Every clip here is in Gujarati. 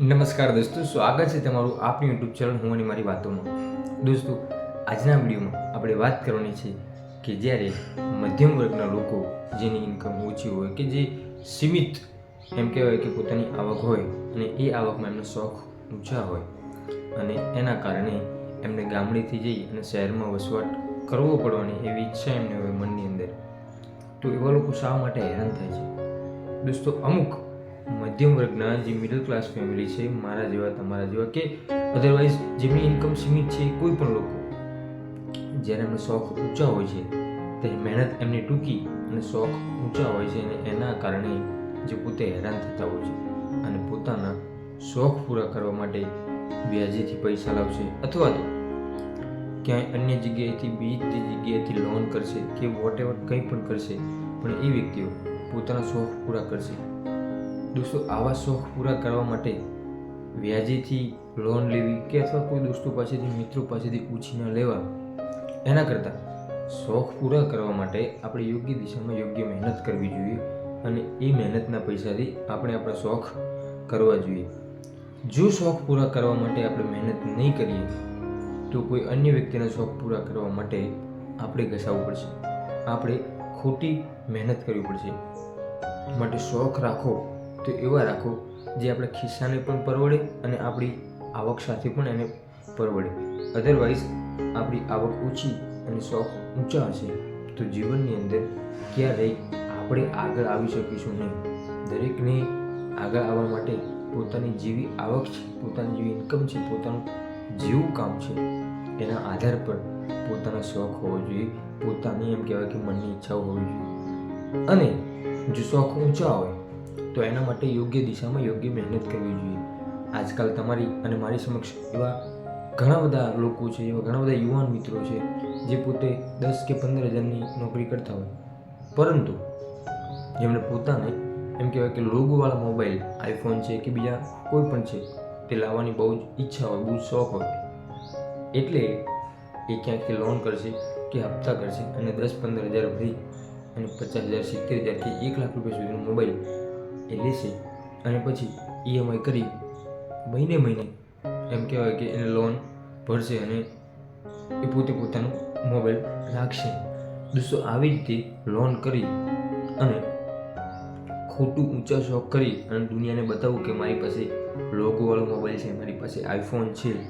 નમસ્કાર દોસ્તો, સ્વાગત છે તમારું આપણી યુટ્યુબ ચેનલ હું અને મારી વાતોમાં. દોસ્તો, આજના વિડીયોમાં આપણે વાત કરવાની છે કે જ્યારે મધ્યમ વર્ગના લોકો જેની ઇન્કમ ઓછી હોય કે જે સીમિત એમ કહેવાય કે પોતાની આવક હોય અને એ આવકમાં એમનો શોખ ઊંચા હોય અને એના કારણે એમને ગામડેથી જઈ અને શહેરમાં વસવાટ કરવો પડવાની એવી ઈચ્છા એમને હોય મનની અંદર. તો એવા લોકો શા માટે હેરાન થાય છે? દોસ્તો, અમુક મધ્યમ વર્ગના જે મિડલ ક્લાસ ફેમિલી છે, મારા જેવા, તમારા જેવા કે અધરવાઇઝ જેમની ઇન્કમ સીમિત છે, કોઈ પણ લોકો, જ્યારે એમનો શોખ ઊંચા હોય છે, તે મહેનત એમની ટૂંકી અને શોખ ઊંચા હોય છે અને એના કારણે જે પોતે હેરાન થતા હોય છે અને પોતાના શોખ પૂરા કરવા માટે વ્યાજેથી પૈસા લાવશે અથવા તો ક્યાંય અન્ય જગ્યાએથી, બીજી જગ્યાએથી લોન કરશે કે વોટ એવર કંઈ પણ કરશે, પણ એ વ્યક્તિઓ પોતાના શોખ પૂરા કરશે. દોસ્તો, આવા શોખ પૂરા કરવા માટે વ્યાજેથી લોન લેવી કે અથવા કોઈ દોસ્તો પાસેથી, મિત્રો પાસેથી ઉછીના લેવા, એના કરતાં શોખ પૂરા કરવા માટે આપણે યોગ્ય દિશામાં યોગ્ય મહેનત કરવી જોઈએ અને એ મહેનતના પૈસાથી આપણે આપણા શોખ કરવા જોઈએ. જો શોખ પૂરા કરવા માટે આપણે મહેનત નહીં કરીએ, તો કોઈ અન્ય વ્યક્તિના શોખ પૂરા કરવા માટે આપણે ઘસાવવું પડશે. આપણે ખોટી મહેનત કરવી પડશે. માટે શોખ રાખો. તો એવા રાખો જે આપણા ખિસ્સાને પણ પરવડે અને આપણી આવક સાથે પણ એને પરવડે. અધરવાઇઝ આપણી આવક ઓછી અને શોખ ઊંચા હશે. તો જીવનની અંદર ક્યારેય આપણે આગળ આવી શકીશું નહીં. દરેકને આગળ આવવા માટે પોતાની જેવી આવક છે, પોતાની જેવી ઇન્કમ છે, પોતાનું જેવું કામ છે, એના આધાર પર પોતાના શોખ હોવો જોઈએ, પોતાની એમ કહેવાય કે મનની ઈચ્છાઓ હોવી જોઈએ. અને જો શોખ ઊંચા હોય તો એના માટે યોગ્ય દિશામાં યોગ્ય મહેનત કરવી જોઈએ. આજકાલ તમારી અને મારી સમક્ષ એવા ઘણા બધા લોકો છે, એવા ઘણા બધા યુવાન મિત્રો છે, જે પોતે દસ કે પંદર હજારની નોકરી કરતા હોય. પરંતુ જેમણે પોતાને એમ કહેવાય કે લોગોવાળા મોબાઈલ, આઈફોન છે કે બીજા કોઈ પણ છે, તે લાવવાની બહુ જ ઈચ્છા હોય, બહુ જ શોખ હોય. એટલે એ ક્યાંકથી લોન કરશે કે હપ્તા કરશે અને દસ પંદર હજાર ભરી અને પચાસ હજાર, સિત્તેર હજારથી એક લાખ રૂપિયા સુધીનો મોબાઈલ એ લેશે અને પછી ઈએમઆઈ કરી મહિને મહિને એમ કહેવાય કે એને લોન ભરશે અને એ પોતે પોતાનો મોબાઈલ રાખશે. દોસ્તો, આવી રીતે લોન કરી અને ખોટું ઊંચા શોખ કરી અને દુનિયાને બતાવવું કે મારી પાસે લોગોવાળો મોબાઈલ છે, મારી પાસે આઈફોન છે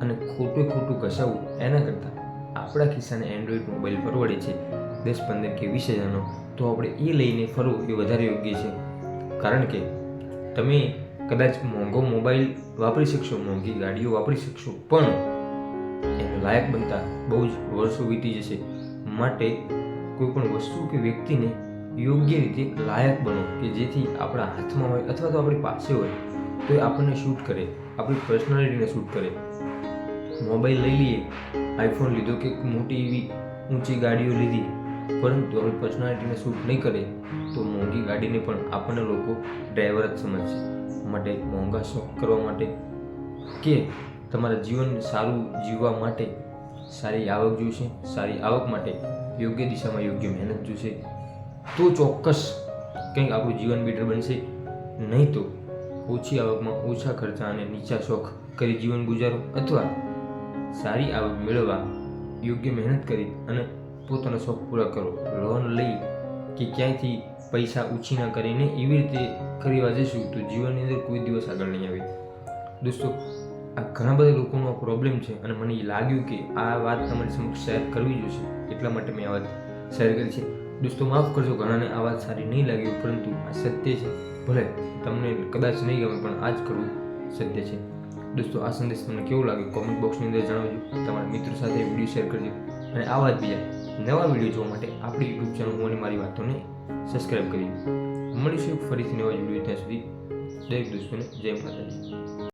અને ખોટું ખોટું ઘસાવવું એના કરતાં આપણા ખિસ્સાને એન્ડ્રોઈડ મોબાઈલ પરવડે છે. દસ પંદર કે વીસ હજારનો, તો આપણે એ લઈને ફરવું એ વધારે યોગ્ય છે. કારણ કે તમે કદાચ મોંઘો મોબાઈલ વાપરી શકશો, મોંઘી ગાડીઓ વાપરી શકશો, પણ એને લાયક બનતા બહુ જ વર્ષો વીતી જશે. માટે કોઈ પણ વસ્તુ કે વ્યક્તિને યોગ્ય રીતે લાયક બનો કે જેથી આપણા હાથમાં હોય અથવા તો આપણી પાસે હોય, તો એ આપણને શૂટ કરે, આપણી પર્સનાલિટીને શૂટ કરે. મોબાઈલ લઈ લઈએ આઈફોન લીધો કે મોટી એવી ઊંચી ગાડીઓ લીધી પરંતુ આપણી પર્સનાલિટીને શૂટ નહીં કરે, તો મોંઘી ગાડીને પણ આપણને લોકો ડ્રાઈવર જ સમજશે. માટે મોંઘા શોખ કરવા માટે કે તમારા જીવનને સારું જીવવા માટે સારી આવક જોઈશે, સારી આવક માટે યોગ્ય દિશામાં યોગ્ય મહેનત જોઈશે, તો ચોક્કસ કંઈક આપણું જીવન બેટર બનશે. નહીં તો ઓછી આવકમાં ઓછા ખર્ચા અને નીચા શોખ કરી જીવન ગુજારો અથવા સારી આવક મેળવવા યોગ્ય મહેનત કરી અને પોતાનો શોખ પૂરા કરો. લોન લઈ કે ક્યાંયથી પૈસા ઉછીના કરીને એવી રીતે ખરીદવા જઈશું, તો જીવનની અંદર કોઈ દિવસ આગળ નહીં આવે દોસ્તો, આ ઘણા બધા લોકોનો પ્રોબ્લેમ છે અને મને લાગ્યું કે આ વાત તમારી સમક્ષ શેર કરવી જોઈશે એટલા માટે મેં આ વાત શેર કરી છે. દોસ્તો, માફ કરજો, ઘણાને આ વાત સારી નહીં લાગી પરંતુ આ સત્ય છે. ભલે, તમને કદાચ નહીં ગમે, પણ આ જ કરવું સત્ય છે. દોસ્તો, આ સંદેશ તમને કેવો લાગ્યો? કોમેન્ટ બોક્સની અંદર જણાવજો. તમારા મિત્રો સાથે વીડિયો શેર કરજો. અને આવા જ બીજા નવા વીડિયો જોવા માટે આપણી યુટ્યુબ ચેનલ હું અને મારી વાતોને સબસ્ક્રાઈબ કરી. મળીશું ફરીથી નવા વીડિયો ત્યાં સુધી. દરેક દોસ્તોને જય માતાજી.